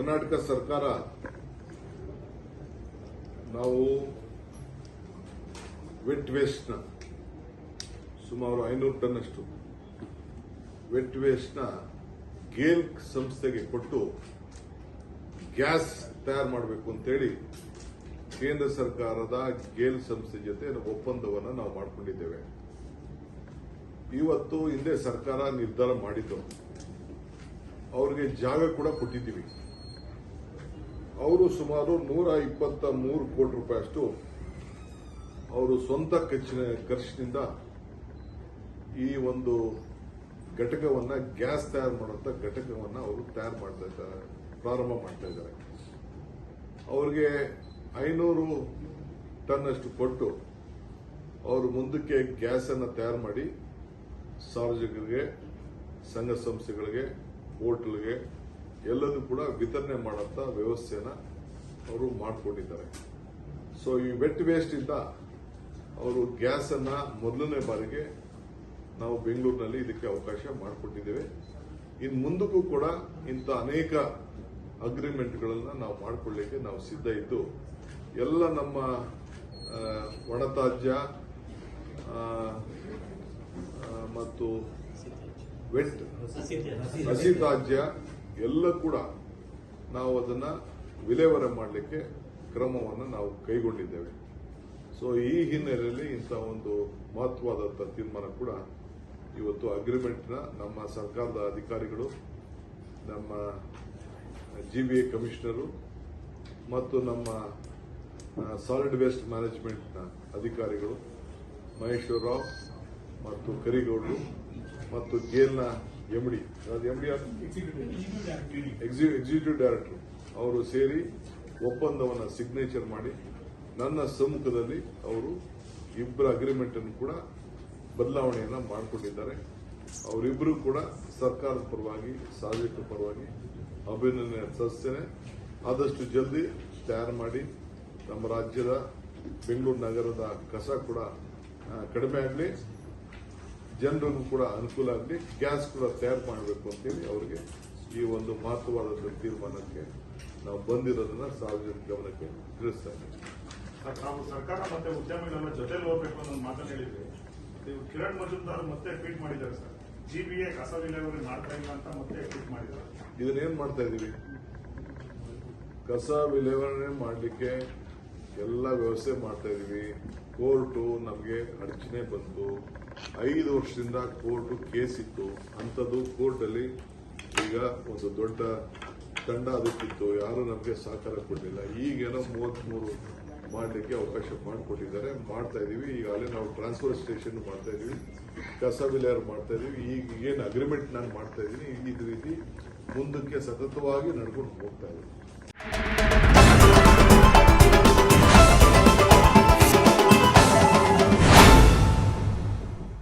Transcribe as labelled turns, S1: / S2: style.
S1: ಕರ್ನಾಟಕ ಸರ್ಕಾರ ನಾವು ವೆಟ್ ವೇಸ್ಟ್ನ ಸುಮಾರು ಐನೂರು ಟನ್ನಷ್ಟು ವೆಟ್ ವೇಸ್ಟ್ನ ಗೇಲ್ ಸಂಸ್ಥೆಗೆ ಕೊಟ್ಟು ಗ್ಯಾಸ್ ತಯಾರು ಮಾಡಬೇಕು ಅಂತೇಳಿ ಕೇಂದ್ರ ಸರ್ಕಾರದ ಗೇಲ್ ಸಂಸ್ಥೆ ಜೊತೆ ಒಪ್ಪಂದವನ್ನು ನಾವು ಮಾಡಿಕೊಂಡಿದ್ದೇವೆ. ಇವತ್ತು ಹಿಂದೆ ಸರ್ಕಾರ ನಿರ್ಧಾರ ಮಾಡಿದ್ದು. ಅವರಿಗೆ ಜಾಗ ಕೂಡ ಕೊಟ್ಟಿದ್ದೀವಿ. ಅವರು ಸುಮಾರು ನೂರ ಇಪ್ಪತ್ತ ಮೂರು ಕೋಟಿ ರೂಪಾಯಿಯಷ್ಟು ಅವರು ಸ್ವಂತ ಖರ್ಚಿನ ಖರ್ಚಿನಿಂದ ಈ ಒಂದು ಘಟಕವನ್ನ ಗ್ಯಾಸ್ ತಯಾರು ಮಾಡುವಂತ ಘಟಕವನ್ನ ಅವರು ತಯಾರು ಮಾಡ್ತಾ ಇದ್ದಾರೆ, ಪ್ರಾರಂಭ ಮಾಡ್ತಾ ಇದ್ದಾರೆ. ಅವ್ರಿಗೆ ಐನೂರು ಟನ್ನಷ್ಟು ಕೊಟ್ಟು ಅವರು ಮುಂದಕ್ಕೆ ಗ್ಯಾಸನ್ನು ತಯಾರು ಮಾಡಿ ಸಾರ್ವಜನಿಕರಿಗೆ, ಸಂಘ ಸಂಸ್ಥೆಗಳಿಗೆ, ಹೋಟೆಲ್ಗೆ ಎಲ್ಲದೂ ಕೂಡ ವಿತರಣೆ ಮಾಡೋಂಥ ವ್ಯವಸ್ಥೆಯನ್ನ ಅವರು ಮಾಡಿಕೊಂಡಿದ್ದಾರೆ. ಸೊ ಈ ವೆಟ್ ವೇಸ್ಟ್ ಇಂದ ಅವರು ಗ್ಯಾಸ್ ಅನ್ನ ಮೊದಲನೇ ಬಾರಿಗೆ ನಾವು ಬೆಂಗಳೂರಿನಲ್ಲಿ ಇದಕ್ಕೆ ಅವಕಾಶ ಮಾಡಿಕೊಟ್ಟಿದ್ದೇವೆ. ಇನ್ನು ಮುಂದಕ್ಕೂ ಕೂಡ ಇಂಥ ಅನೇಕ ಅಗ್ರಿಮೆಂಟ್ಗಳನ್ನ ನಾವು ಮಾಡಿಕೊಳ್ಳಿಕ್ಕೆ ನಾವು ಸಿದ್ಧ ಇದ್ದು ಎಲ್ಲ ನಮ್ಮ ಒಣತಾಜ್ಯ ಮತ್ತು ವೆಟ್ ಹಸಿ ತ್ಯಾಜ್ಯ ಎಲ್ಲ ಕೂಡ ನಾವು ಅದನ್ನ ವಿಲೇವಾರಿ ಮಾಡಲಿಕ್ಕೆ ಕ್ರಮವನ್ನು ನಾವು ಕೈಗೊಂಡಿದ್ದೇವೆ. ಸೊ ಈ ಹಿನ್ನೆಲೆಯಲ್ಲಿ ಇಂಥ ಒಂದು ಮಹತ್ವವಾದಂಥ ತೀರ್ಮಾನ ಕೂಡ ಇವತ್ತು ಅಗ್ರಿಮೆಂಟ್ನ ನಮ್ಮ ಸರ್ಕಾರದ ಅಧಿಕಾರಿಗಳು, ನಮ್ಮ ಜಿ ಬಿ ಎ ಕಮಿಷನರು ಮತ್ತು ನಮ್ಮ ಸಾಲಿಡ್ ವೇಸ್ಟ್ ಮ್ಯಾನೇಜ್ಮೆಂಟ್ನ ಅಧಿಕಾರಿಗಳು ಮಹೇಶ್ವರ ರಾವ್ ಮತ್ತು ಕರಿಗೌಡರು ಮತ್ತು ಗೇಲ್ನ ಎಂಡಿ ಎಂಡಿ ಎಕ್ಸಿಕ್ಯೂಟಿವ್ ಡೈರೆಕ್ಟರ್ ಅವರು ಸೇರಿ ಒಪ್ಪಂದವನ್ನು ಸಿಗ್ನೇಚರ್ ಮಾಡಿ ನನ್ನ ಸಮ್ಮುಖದಲ್ಲಿ ಅವರು ಇಬ್ಬರ ಅಗ್ರಿಮೆಂಟ್ ಅನ್ನು ಕೂಡ ಬದಲಾವಣೆಯನ್ನ ಮಾಡಿಕೊಂಡಿದ್ದಾರೆ. ಅವರಿಬ್ಬರು ಕೂಡ ಸರ್ಕಾರದ ಪರವಾಗಿ ಸಾರ್ವಜನಿಕರ ಪರವಾಗಿ ಅಭಿನಂದನೆ ಸಲ್ಲಿಸ್ತೇನೆ. ಆದಷ್ಟು ಜಲ್ದಿ ತಯಾರು ಮಾಡಿ ನಮ್ಮ ರಾಜ್ಯದ ಬೆಂಗಳೂರು ನಗರದ ಕಸ ಕೂಡ ಕಡಿಮೆ ಆಗಲಿ. ಜನರಿಗೂ ಕೂಡ ಅನುಕೂಲ ಆಗಲಿ ಗ್ಯಾಸ್ ಕೂಡ ತಯಾರು ಮಾಡಬೇಕು ಅಂತೇಳಿ ಅವರಿಗೆ ಈ ಒಂದು ಮಹತ್ವವಾದ ತೀರ್ಮಾನಕ್ಕೆ ನಾವು ಬಂದಿರೋದನ್ನ ಸಾರ್ವಜನಿಕ ಗಮನಕ್ಕೆ ತಿಳಿಸ್ತಾ ಇದ್ದೇವೆ.
S2: ತಾವು ಸರ್ಕಾರ ಮತ್ತೆ ಉದ್ಯಮಿಗಳನ್ನ ಜೊತೆಲಿ ಹೋಗ್ಬೇಕು ಅನ್ನೋ ಮಾತನ್ನ ಹೇಳಿದ್ರಿ. ನೀವು ಕಿರಣ್ ಮಜುಮ್ದಾರ್ ಮತ್ತೆ ಟ್ವೀಟ್ ಮಾಡಿದ್ದಾರೆ ಸರ್. ಜಿಬಿಎ ಕಸ ವಿಲೇವಾರಿ ಮಾಡ್ತಾ ಇಲ್ಲ ಅಂತ ಮತ್ತೆ ಟ್ವೀಟ್ ಮಾಡಿದ್ದಾರೆ.
S1: ಇದನ್ನೇನ್ ಮಾಡ್ತಾ ಇದೀವಿ ಕಸ ವಿಲೇವಾರಣೆ ಮಾಡಲಿಕ್ಕೆ ಎಲ್ಲ ವ್ಯವಸ್ಥೆ ಮಾಡ್ತಾ ಇದೀವಿ ಕೋರ್ಟು ನಮಗೆ ಅಡಚಣೆ ಬಂತು ಐದು ವರ್ಷದಿಂದ ಕೋರ್ಟು ಕೇಸ್ ಇತ್ತು. ಅಂಥದ್ದು ಕೋರ್ಟಲ್ಲಿ ಈಗ ಒಂದು ದೊಡ್ಡ ತಂಡ ಅದಕ್ಕಿತ್ತು. ಯಾರು ನಮಗೆ ಸಹಕಾರ ಕೊಡಲಿಲ್ಲ. ಈಗೇನೋ ಮೂವತ್ತ್ಮೂರು ಮಾಡಲಿಕ್ಕೆ ಅವಕಾಶ ಮಾಡಿಕೊಟ್ಟಿದ್ದಾರೆ. ಮಾಡ್ತಾ ಈಗ ಈಗಾಗಲೇ ನಾವು ಟ್ರಾನ್ಸ್ಫರ್ ಸ್ಟೇಷನ್ ಮಾಡ್ತಾ ಇದ್ದೀವಿ ಕಸ ವಿಲೇರ್ ಮಾಡ್ತಾ ಇದ್ದೀವಿ ಈಗ ಏನು ಅಗ್ರಿಮೆಂಟ್ ನಾನು ಮಾಡ್ತಾ ಇದ್ದೀನಿ ಈ ರೀತಿ ಮುಂದಕ್ಕೆ ಸತತವಾಗಿ ನಡ್ಕೊಂಡು ಹೋಗ್ತಾ ಇದ್ದೀವಿ